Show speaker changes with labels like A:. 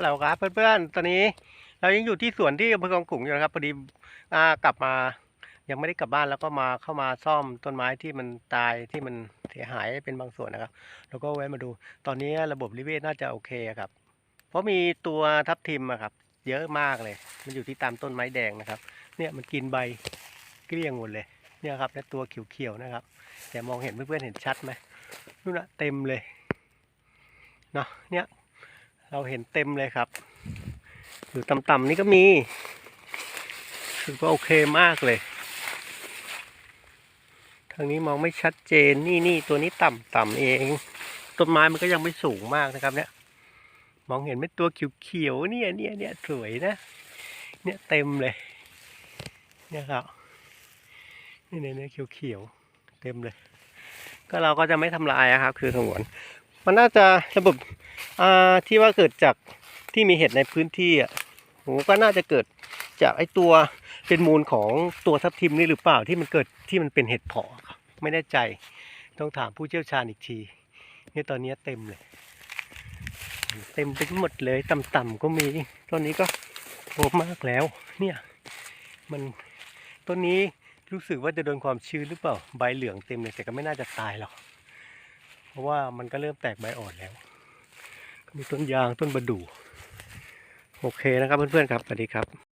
A: ฮัลโหลครับเพื่อนๆ ตอนนี้เรายังอยู่ที่สวนที่อำเภอคลองขลุงอยู่นะครับพอดีอ่ากลับมายังไม่ได้กลับบ้านแล้วก็มาเข้ามาซ่อมต้นไม้ที่มันตายที่มันเสียหายเป็นบางส่วนนะครับ แล้วก็แวะมาดู ตอนนี้ระบบนิเวศน่าจะโอเคครับ เพราะมีตัวทับทิมอะครับ เยอะมากเลย มันอยู่ที่ตามต้นไม้แดงนะครับ เนี่ยมันกินใบเกลี้ยงหมดเลยเนี่ยครับและตัวเขียวๆนะครับแต่มองเห็นเพื่อนๆเห็นชัดไหมนู่นนะเต็มเลยเนาะเนี่ย เราเห็นเต็มเลยครับ อยู่ต่ำๆนี่ก็มีถือว่าโอเคมากเลย ทางนี้มองไม่ชัดเจนนี่นี่ตัวนี้ต่ำๆเอง ต้นไม้มันก็ยังไม่สูงมากนะครับ เนี่ย มองเห็นเป็นตัวเขียวๆเนี่ยเนี่ยเนี่ยสวยนะ เนี่ยเต็มเลย เนี่ยครับนี่เนี่ยเนี่ยเขียวๆเต็มเลย ก็เราก็จะไม่ทำลายอะครับ คือสงวนมันน่าจะระบบ ที่ว่าเกิดจากที่มีเห็ดในพื้นที่อะผมก็น่าจะเกิดจากไอ้ตัวเป็นมูลของตัวทับทิมนี่หรือเปล่าที่มันเกิดที่มันเป็นเห็ดเพาะครับไม่แน่ใจต้องถามผู้เชี่ยวชาญอีกทีนี่ตอนนี้เต็มเลย เต็มไปหมดเลยต่ำๆก็มีต้นนี้ก็โอ้มากแล้ว เนี่ย มันต้นนี้รู้สึกว่าจะโดนความชื้นหรือเปล่าใบเหลืองเต็มเลยแต่ก็ไม่น่าจะตายหรอกเพราะว่ามันก็เริ่มแตกใบอ่อนแล้ว มีต้นยางต้นบะดู่โอเคนะครับเพื่อนๆครับสวัสดีครับ